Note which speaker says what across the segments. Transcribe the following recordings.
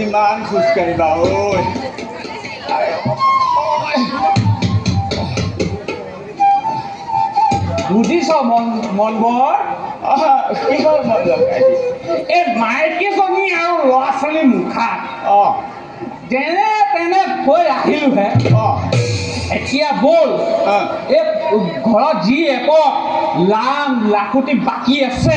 Speaker 1: কিমান খোজকাঢ়িবা ঐ আই, ঐ।
Speaker 2: বুজিছ মন মনবৰ
Speaker 1: আহ, কিহৰ মন লগাই দিছে?
Speaker 2: এই মাইকীজনী আৰু ল'ৰা ছোৱালী মুখা
Speaker 1: অঁ
Speaker 2: যেনে তেনে থৈ আহিলোহে
Speaker 1: অঁ
Speaker 2: এতিয়া ব'ল এই ঘৰত যি একক লাম লাখুটি বাকী আছে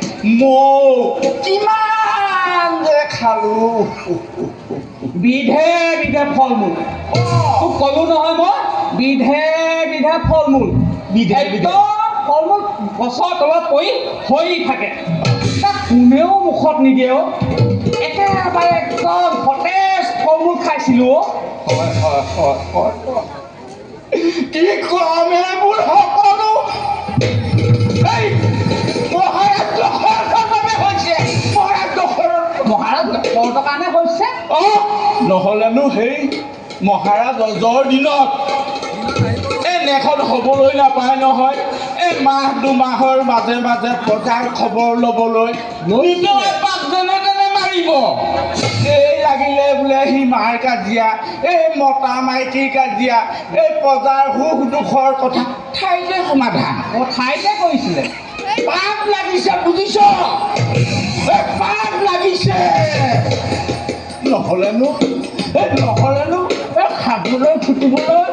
Speaker 1: মৌ কিমান যে খালোঁ
Speaker 2: বিধে বিধে ফল মূল তোক ক'লো নহয় মই বিধে বিধে ফল মূল
Speaker 1: বিধে।
Speaker 2: ফল মূল গছৰ তলত পৰি সৰি থাকে। তাক কোনেও মুখত নিদিয়ে অ' একেবাৰে একদম সতেজ ফল মূল খাইছিলোঁ অ'
Speaker 1: হয় হয় হয় হয় হয়। কি কম এইবোৰ দখলৰ কাৰণে হৈছে। অঁ নহ'লেনো সেই মহাৰাজ অজৰ দিনত। এনেখন হ'বলৈ নাপায় নহয়। এই মাহ দুমাহৰ মাজে মাজে প্ৰজাৰ খবৰ ল'বলৈ। যেনে তেনে মাৰিব। এই লাগিলে বোলে সি মাৰ কাজিয়া এই মতা মাইকীৰ কাজিয়া এই প্ৰজাৰ সুখ দুখৰ কথা ঠাইতে সমাধান।
Speaker 2: ঠাইতে কৰিছিলে।
Speaker 1: পাপ লাগিছে বুজিছ? নহ'লেনো এই নহ'লেনো এই খাবলৈ ফুটিবলৈ।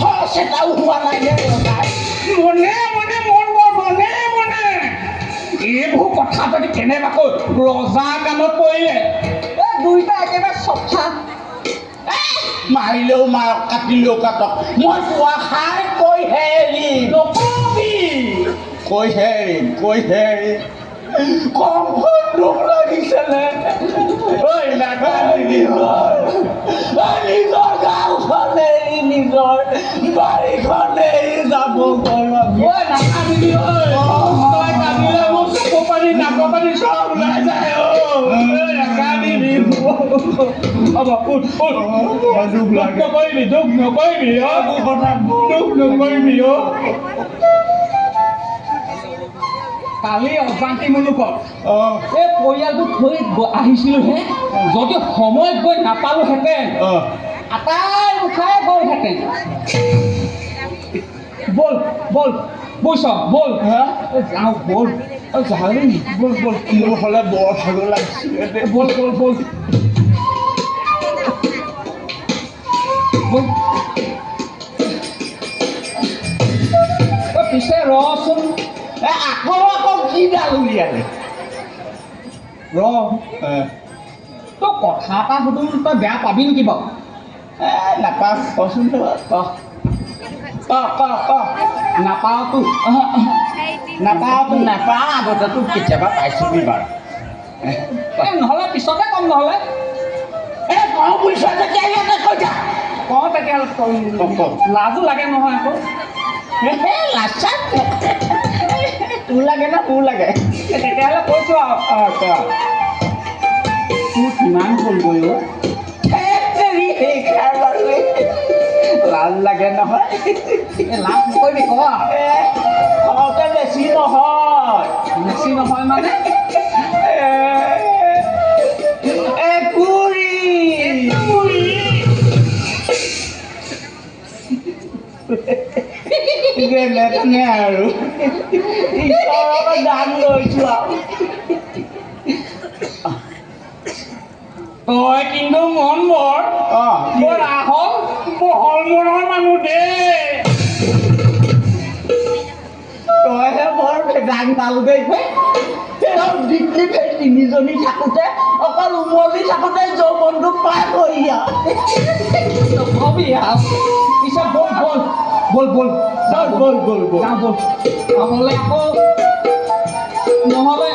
Speaker 1: সচ এটাও হোৱা নাই
Speaker 2: মনে মনে মন মনে মনে। এইবোৰ কথা যদি কেনেবাকৈ ৰজা কাণত পৰিলে। এই দুইটা একেবাৰে চফা।
Speaker 1: মাৰিলেও মাৰক কাটিলেও কাটক। মই পোৱা খাই কৈহে এৰিম
Speaker 2: নকবি।
Speaker 1: কৈহে এৰিম কৈহে এৰিম কম দুখ লাগিছেনে ঐ নাগালি নিজৰ নিজৰ গাঁওখন নিজৰ বাৰীখন যাব গৰম
Speaker 2: ঐ নাকান্দিবি ঐ তই কান্দিলে মোৰ চকু পানী নাকৰ পানী চব ওলাই যায় ঐ ঐ নাকান্দিবি হ'ব উঠ উঠ
Speaker 1: দুখ
Speaker 2: নকৰিবি দুখ নকৰিবি অ
Speaker 1: কথা
Speaker 2: দুখ নকৰিবি অ কালি অজান্তি মুলুকত এই পৰিয়ালটো থৈ আহিছিলোহে যদি সময়ত গৈ নাপালোহেঁতেন আটাই উঠাই গ'লহেঁতেন ব'ল ব'ল বুজিছ ব'ল। যাওঁ ব'ল।
Speaker 1: অ' ব'ল ব'ল মোৰ হ'লে বৰ ভাগৰ লাগিছিলে
Speaker 2: ব'ল ব'ল ব'ল। পিছে ৰচোন।
Speaker 1: উলিয়ালে
Speaker 2: ৰ তই কথা এটা সুধো তই বেয়া পাবি নেকি বাৰু
Speaker 1: এ নাপাওঁ কচোন তই ক ক ক ক
Speaker 2: নাপাওঁতো
Speaker 1: নাপাওঁ তোক নাপাওঁ আগতে তোক কেতিয়াবা বাৰু
Speaker 2: এই নহ'লে পিছতে কম নহ'লে
Speaker 1: এ কওঁ বুজিছ যেতিয়া ইয়াতে কৈ যা
Speaker 2: কওঁ তেতিয়াহ'লে। লাজো লাগে নহয় আকৌ
Speaker 1: হে লাচা তোৰ লাগে ন ওলাগেনে লাগে
Speaker 2: তেতিয়াহ'লে কৈছোঁ আৰু তোৰ কিমান
Speaker 1: ফোন কৰিব লাজ লাগে নহয়।
Speaker 2: লাজ নকৰিবি
Speaker 1: কওঁতে বেছি নহয়।
Speaker 2: বেছি নহয় মানে?
Speaker 1: একুৰী তেনে আৰু ঈশ্বৰৰ দান লৈছো আৰু
Speaker 2: তই কিন্তু মন বৰ
Speaker 1: অঁ
Speaker 2: বৰ আহল বহল মনৰ মানুহ দেই
Speaker 1: তইহে বৰ ভেদাং ভাল দেই তেওঁ দিল্লীত সেই তিনিজনী থাকোঁতে অকল উমলি থাকোঁতে যৌৱনটো পাৰ কৰি আৰু
Speaker 2: ব'ল ব'ল ব'ল ব'ল
Speaker 1: ব'ল ব'ল
Speaker 2: যাওঁ ব'ল নহ'লে